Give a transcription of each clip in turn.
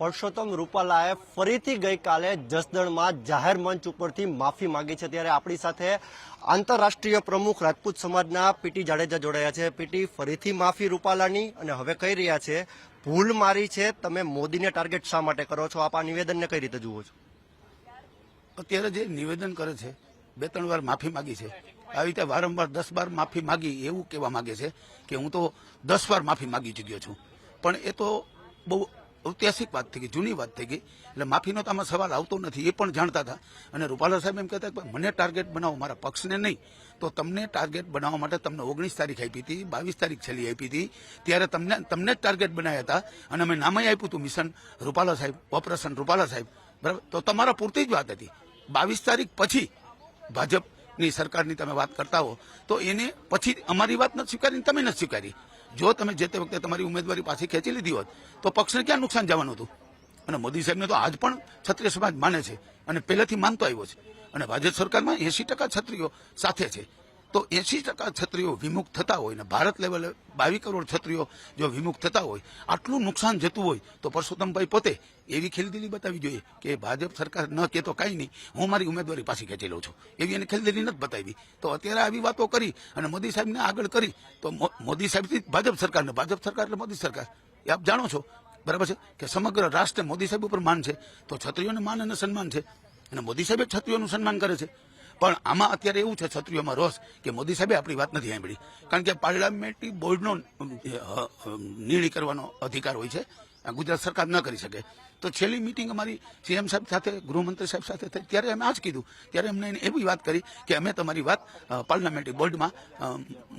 પરસોત્તમ રૂપાલાએ ફરીથી ગઈકાલે જસદણમાં જાહેર મંચ ઉપરથી માફી માંગી છે. ત્યારે આપણી સાથે આંતરરાષ્ટ્રીય પ્રમુખ રાજપૂત સમાજના પીટી જાડેજા જોડાયા છે. પીટી ફરીથી માફી રૂપાલાની અને હવે કહી રહ્યા છે, ભૂલ મારી છે, તમે મોદીને ટાર્ગેટ શા માટે કરો છો? આપ આ નિવેદનને કઈ રીતે જુઓ છો? અત્યારે જે નિવેદન કરે છે બે ત્રણ વાર માફી માગી છે. આવી રીતે વારંવાર દસ બાર માફી માગી એવું કહેવા માંગે છે કે હું તો દસ વાર માફી માગી ચૂક્યો છું. પણ એ તો બહુ ઐતિહાસિક વાત થઈ ગઈ, જૂની વાત થઈ ગઈ. એટલે માફીનો તો આમાં સવાલ આવતો નથી, એ પણ જાણતા હતા. અને રૂપાલા સાહેબ એમ કહેતા કે મને ટાર્ગેટ બનાવો, મારા પક્ષને નહીં. તો તમને ટાર્ગેટ બનાવવા માટે તમને ઓગણીસ તારીખ આપી હતી, બાવીસ તારીખ છેલ્લી આપી હતી. ત્યારે તમને તમને જ ટાર્ગેટ બનાવ્યા હતા. અને અમે નામે આપ્યું હતું મિશન રૂપાલા સાહેબ, ઓપરેશન રૂપાલા સાહેબ. બરાબર? તો તમારા પૂરતી જ વાત હતી. બાવીસ તારીખ પછી ભાજપની સરકારની તમે વાત કરતા હો, તો એને પછી અમારી વાત નથી સ્વીકારી તમે નથી સ્વીકારી. જો તમે જે તે વખતે તમારી ઉમેદવારી પાછી ખેંચી લીધી હોત, તો પક્ષને ક્યાં નુકસાન જવાનું હતું? અને મોદી સાહેબને તો આજ પણ ક્ષત્રિય સમાજ માને છે અને પહેલેથી માનતો આવ્યો છે. અને ભાજપ સરકારમાં એસી ટકા ક્ષત્રિયો સાથે છે. તો એસી ટકા છત્રીઓ વિમુખ થતા હોય ને ભારત લેવલે બાવીસ કરોડ છત્રીઓ જો વિમુખ થતા હોય, આટલું નુકસાન જતું હોય, તો પરસોત્તમભાઈ પોતે એવી ખેલદિલી બતાવી જોઈએ કે ભાજપ સરકાર ન કે તો કાંઈ નહીં, હું મારી ઉમેદવારી પાછી ખેંચી લઉં છું. એવી એને ખેલદિલી નથી બતાવી. તો અત્યારે આવી વાતો કરી અને મોદી સાહેબને આગળ કરી, તો મોદી સાહેબથી ભાજપ સરકારને, ભાજપ સરકાર એટલે મોદી સરકાર. એ આપ જાણો છો, બરાબર છે, કે સમગ્ર રાષ્ટ્ર મોદી સાહેબ ઉપર માન છે. તો છત્રીઓને માન અને સન્માન છે. અને મોદી સાહેબ છત્રીઓનું સન્માન કરે છે. પણ આમાં અત્યારે એવું છે, ક્ષત્રિયોમાં રોષ કે મોદી સાહેબે આપણી વાત નથી સાંભળી. કારણ કે પાર્લામેન્ટરી બોર્ડનો નિર્ણય કરવાનો અધિકાર હોય છે. ગુજરાત સરકાર ન કરી શકે. તો છેલ્લી મિટિંગ અમારી સીએમ સાહેબ સાથે, ગૃહમંત્રી સાહેબ સાથે થઈ, ત્યારે અમે આ જ કીધું. ત્યારે અમને એવી વાત કરી કે અમે તમારી વાત પાર્લામેન્ટરી બોર્ડમાં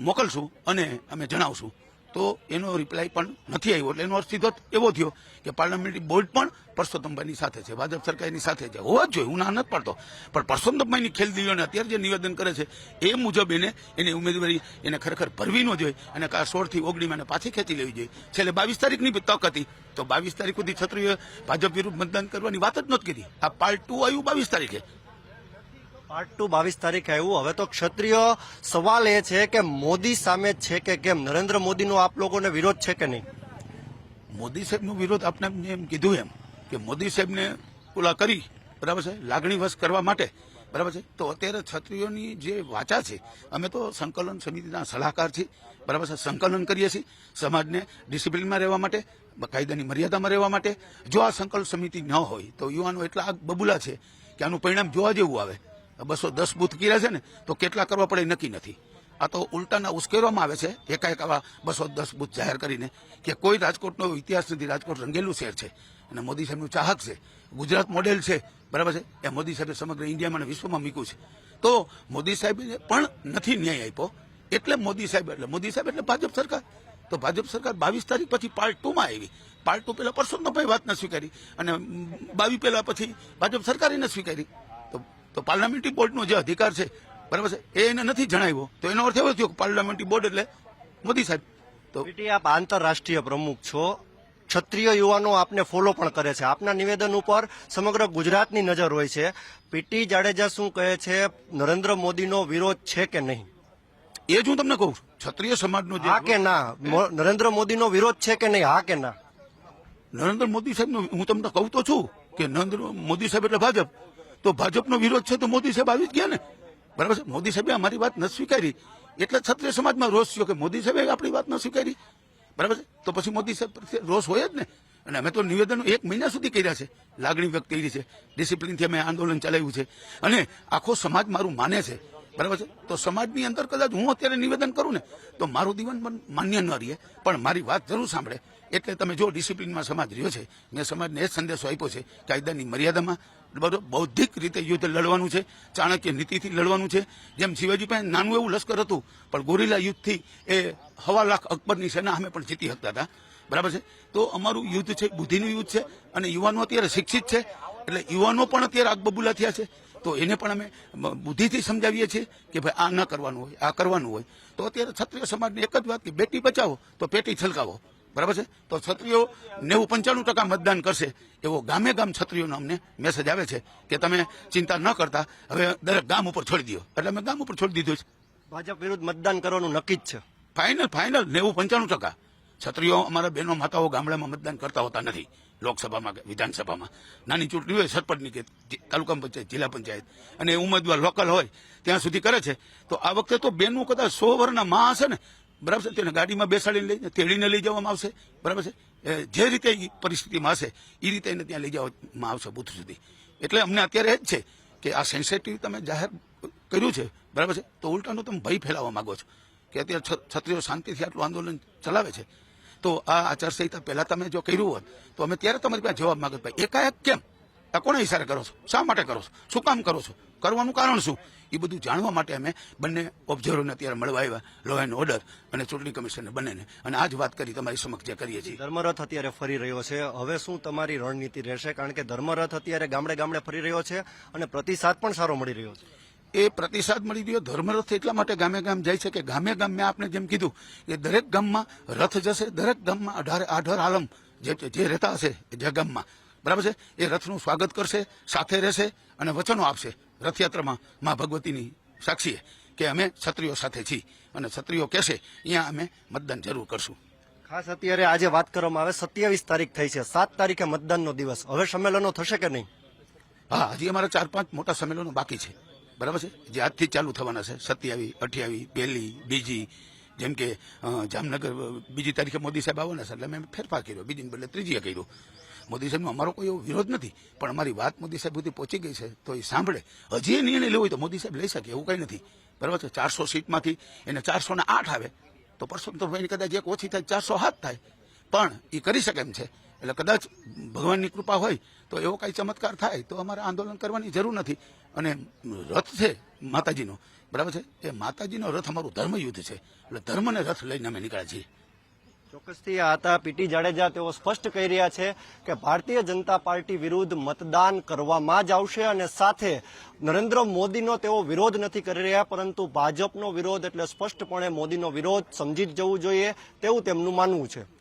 મોકલશું અને અમે જણાવશું. તો એનો રિપ્લાય પણ નથી આવ્યો એટલે એનો અર્થ સીધો એવો થયો કે પાર્લામેન્ટરી બોર્ડ પણ પરસોત્તમભાઈની સાથે છે, ભાજપ સરકારની સાથે છે. હોવા જ જોઈએ, હું ના નથી પાડતો. પણ પરસોત્તમભાઈની ખેલદીલીઓને અત્યારે જે નિવેદન કરે છે, એ મુજબ એને, એની ઉમેદવારી એને ખરેખર ભરવી ન જોઈએ અને કા સોળથી ઓગણીમાં પાછી ખેંચી લેવી જોઈએ. છેલ્લે બાવીસ તારીખની તક હતી. તો બાવીસ તારીખ સુધી છત્રીઓએ ભાજપ વિરુદ્ધ મતદાન કરવાની વાત જ નહોતી કરી. આ પાર્ટ ટુ આવ્યું બાવીસ તારીખે. પાર્ટ ટુ બાવીસ તારીખે આવ્યું. હવે તો ક્ષત્રિય સવાલ એ છે કે મોદી સામે છે કે કેમ? નરેન્દ્ર મોદીનો આપ લોકોને વિરોધ છે કે નહીં? મોદી સાહેબનો વિરોધ આપણે એમ કીધું એમ કે મોદી સાહેબને ઓલા કરી, બરાબર છે? લાગણીવશ કરવા માટે, બરાબર છે? તો અત્યારે ક્ષત્રિયોની જે વાચા છે, અમે તો સંકલન સમિતિના સલાહકાર છીએ, બરાબર છે? સંકલન કરીએ છીએ, સમાજને ડિસિપ્લિનમાં રહેવા માટે કાયદાની મર્યાદામાં રહેવા માટે. જો આ સંકલન સમિતિ ન હોય, તો યુવાનો એટલા બબુલા છે કે આનું પરિણામ જોવા જેવું આવે. બસો દસ બૂથ કર્યા છે ને, તો કેટલા કરવા પડે નક્કી નથી. આ તો ઉલટાના ઉશ્કેરવામાં આવે છે, એકાએક આવા બસો દસ બૂથ જાહેર કરીને કે કોઈ રાજકોટનો ઇતિહાસ નથી, રાજકોટ રંગેલું શહેર છે. અને મોદી સાહેબનું ચાહક છે, ગુજરાત મોડેલ છે, બરાબર છે? એ મોદી સાહેબે સમગ્ર ઇન્ડિયામાં વિશ્વમાં મૂક્યું છે. તો મોદી સાહેબે પણ નથી ન્યાય આપ્યો. એટલે મોદી સાહેબ, એટલે મોદી સાહેબ એટલે ભાજપ સરકાર. તો ભાજપ સરકાર બાવીસ તારીખ પછી પાર્ટ ટુમાં આવી. પાર્ટ ટુ પહેલા પરસોત્તમભાઈ વાત ન સ્વીકારી. અને બાવી પહેલા પછી ભાજપ સરકારે ન સ્વીકારી. તો પાર્લામેન્ટરી બોર્ડનો જે અધિકાર છે બરાબર છે એ એને નથી જણાવ્યો. તો એનો અર્થ એવો થયો કે પાર્લામેન્ટરી બોર્ડ એટલે મોદી સાહેબ. તો આપ આંતરરાષ્ટ્રીય પ્રમુખ છો. ક્ષત્રિય યુવાનો આપને ફોલો પણ કરે છે. આપના નિવેદન ઉપર સમગ્ર ગુજરાતની નજર હોય છે. પીટી જાડેજા શું કહે છે? નરેન્દ્ર મોદીનો વિરોધ છે કે નહીં? એ જ હું તમને કહું છું. ક્ષત્રિય સમાજનો જે હા કે ના? નરેન્દ્ર મોદીનો વિરોધ છે કે નહીં? હા કે ના? નરેન્દ્ર મોદી સાહેબનો હું તમને કહું તો છું કે નરેન્દ્ર મોદી સાહેબ એટલે ભાજપ. તો ભાજપનો વિરોધ છે તો મોદી સાહેબ આવી જ ગયા ને? બરાબર છે? મોદી સાહેબે અમારી વાત ન સ્વીકારી. એટલે ક્ષત્રિય સમાજમાં રોષ થયો કે મોદી સાહેબે આપણી વાત ન સ્વીકારી? બરાબર છે? તો પછી મોદી સાહેબ રોષ હોય જ ને? અને અમે તો નિવેદનો એક મહિના સુધી કર્યા છે. લાગણી વ્યક્ત કરી છે. ડિસિપ્લિનથી અમે આંદોલન ચલાવ્યું છે. અને આખો સમાજ મારું માને છે. બરાબર છે? તો સમાજની અંદર કદાચ હું અત્યારે નિવેદન કરું ને, તો મારું દીવન માન્ય ન રહે, પણ મારી વાત જરૂર સાંભળે. એટલે તમે જો ડિસિપ્લિનમાં સમાજ રહ્યો છે, મેં સમાજને એ સંદેશો આપ્યો છે કાયદાની મર્યાદામાં બરોબર બૌદ્ધિક રીતે યુદ્ધ લડવાનું છે, ચાણક્ય નીતિથી લડવાનું છે. જેમ શિવાજી પાસે નાનું એવું લશ્કર હતું, પણ ગોરીલા યુદ્ધથી એ હવા લાખ અકબરની સેના અમે પણ જીતી શકતા હતા. બરાબર છે? તો અમારું યુદ્ધ છે, બુદ્ધિનું યુદ્ધ છે, અને યુવાનો અત્યારે શિક્ષિત છે, એટલે યુવાનો પણ અત્યારે આગબબુલા થયા છે. તો એને પણ અમે બુદ્ધિથી સમજાવીએ છીએ કે ભાઈ આ ન કરવાનું હોય આ કરવાનું હોય. તો અત્યારે ક્ષત્રિય સમાજની એક જ વાત કે બેટી બચાવો તો પેટી છલકાવો. બરાબર છે? તો ક્ષત્રિયો નેવું પંચાણું ટકા મતદાન કરશે એવો ગામે ગામ ક્ષત્રિયોનો અમને મેસેજ આવે છે કે તમે ચિંતા ન કરતા હવે દરેક ગામ ઉપર છોડી દો એટલે અમે ગામ ઉપર છોડી દીધું છે. ભાજપ વિરુદ્ધ મતદાન કરવાનું નક્કી જ છે. ફાઇનલ ફાઇનલ નેવું પંચાણું ટકા. છત્રીઓ અમારા બહેનો માતાઓ ગામડામાં મતદાન કરતા હોતા નથી, લોકસભામાં વિધાનસભામાં. નાની ચૂંટણી હોય સરપંચની કે તાલુકા પંચાયત, જિલ્લા પંચાયત અને ઉમેદવાર લોકલ હોય, ત્યાં સુધી કરે છે. તો આ વખતે તો બેનું કદાચ સો વર્ષના માં હશે ને, બરાબર છે? તેને ગાડીમાં બેસાડીને લઈને તેડીને લઈ જવામાં આવશે, બરાબર છે? જે રીતે પરિસ્થિતિમાં હશે એ રીતે એને ત્યાં લઈ જવામાં આવશે બુથ સુધી. એટલે અમને અત્યારે એ જ છે કે આ સેન્સેટિવ તમે જાહેર કર્યું છે, બરાબર છે? તો ઉલટાનો તમે ભય ફેલાવવા માંગો છો કે અત્યારે છત્રીઓ શાંતિથી આટલું આંદોલન ચલાવે છે. તો આ આચારસંહિતા પહેલા તમે જો કર્યું હોત, તો અમે ત્યારે તમારી પાસે જવાબ માંગત ભાઈ. એકાએક કેમ? આ કોના ઇશારે કરો છો? શા માટે કરો છો? શું કામ કરો છો? કરવાનું કારણ શું? એ બધું જાણવા માટે અમે બંને ઓબ્ઝર્વરને અત્યારે મળવા આવ્યા લો એન્ડ ઓર્ડર અને ચૂંટણી કમિશનને બંનેને. અને આ જ વાત કરી તમારી સમક્ષ જે કરીએ છીએ. ધર્મરથ અત્યારે ફરી રહ્યો છે. હવે શું તમારી રણનીતિ રહેશે? કારણ કે ધર્મરથ અત્યારે ગામડે ગામડે ફરી રહ્યો છે અને પ્રતિસાદ પણ સારો મળી રહ્યો છે. એ પ્રતિસાદ મળી રહ્યો. ધર્મરથ એટલા માટે ગામે ગામ જાય છે કે ગામે ગામ મેં આપને જેમ કીધું કે દરેક ગામમાં રથ જશે દરેક ગામમાં અઢાર આઢર આલમ જે જે રહેતા હશે જે ગામમાં. બરાબર છે? એ રથનું સ્વાગત કરશે સાથે રહેશે અને વચનો આપશે રથયાત્રામાં મા ભગવતીની સાક્ષીએ કે અમે ક્ષત્રિયો સાથે છીએ અને ક્ષત્રિયો કહેશે અહીંયા અમે મતદાન જરૂર કરશું. ખાસ અત્યારે આજે વાત કરવામાં આવે સત્યાવીસ તારીખ થઈ છે. સાત તારીખે મતદાનનો દિવસ. હવે સંમેલનો થશે કે નહીં? હા હજી અમારા ચાર પાંચ મોટા સંમેલનો બાકી છે. બરાબર છે? જે આજથી ચાલુ થવાના છે સત્યાવી અઠ્યાવી પહેલી બીજી, જેમ કે જામનગર બીજી તારીખે મોદી સાહેબ આવવાના છે, એટલે અમે ફેરફાર કર્યો બીજી બદલે ત્રીજીએ કર્યું. મોદી સાહેબનો અમારો કોઈ એવો વિરોધ નથી, પણ અમારી વાત મોદી સાહેબ સુધી પહોંચી ગઈ છે, તો એ સાંભળે. હજી નિર્ણય લેવો હોય તો મોદી સાહેબ લઈ શકે, એવું કંઈ નથી. બરાબર છે? ચારસો સીટમાંથી એને ચારસો ને આઠ આવે, તો પરસોત્તમભાઈને કદાચ એક ઓછી થાય, ચારસો હાથ થાય. પણ એ કરી શકે એમ છે. એટલે કદાચ ભગવાનની કૃપા હોય તો એવો કાંઈ ચમત્કાર થાય તો અમારે આંદોલન કરવાની જરૂર નથી. અને રથ છે માતાજીનો. બરાબર છે? એ માતાજીનો રથ અમારું ધર્મયુદ્ધ છે. એટલે ધર્મને રથ લઈને અમે નીકળ્યા છીએ. ચોક્કસથી આ હતા પીટી જાડેજા. તેઓ સ્પષ્ટ કહી રહ્યા છે કે ભારતીય જનતા પાર્ટી વિરુદ્ધ મતદાન કરવામાં જ આવશે અને સાથે નરેન્દ્ર મોદીનો તેઓ વિરોધ નથી કરી રહ્યા, પરંતુ ભાજપનો વિરોધ. એટલે સ્પષ્ટપણે મોદીનો વિરોધ સમજી જ જવું જોઈએ તેવું તેમનું માનવું છે.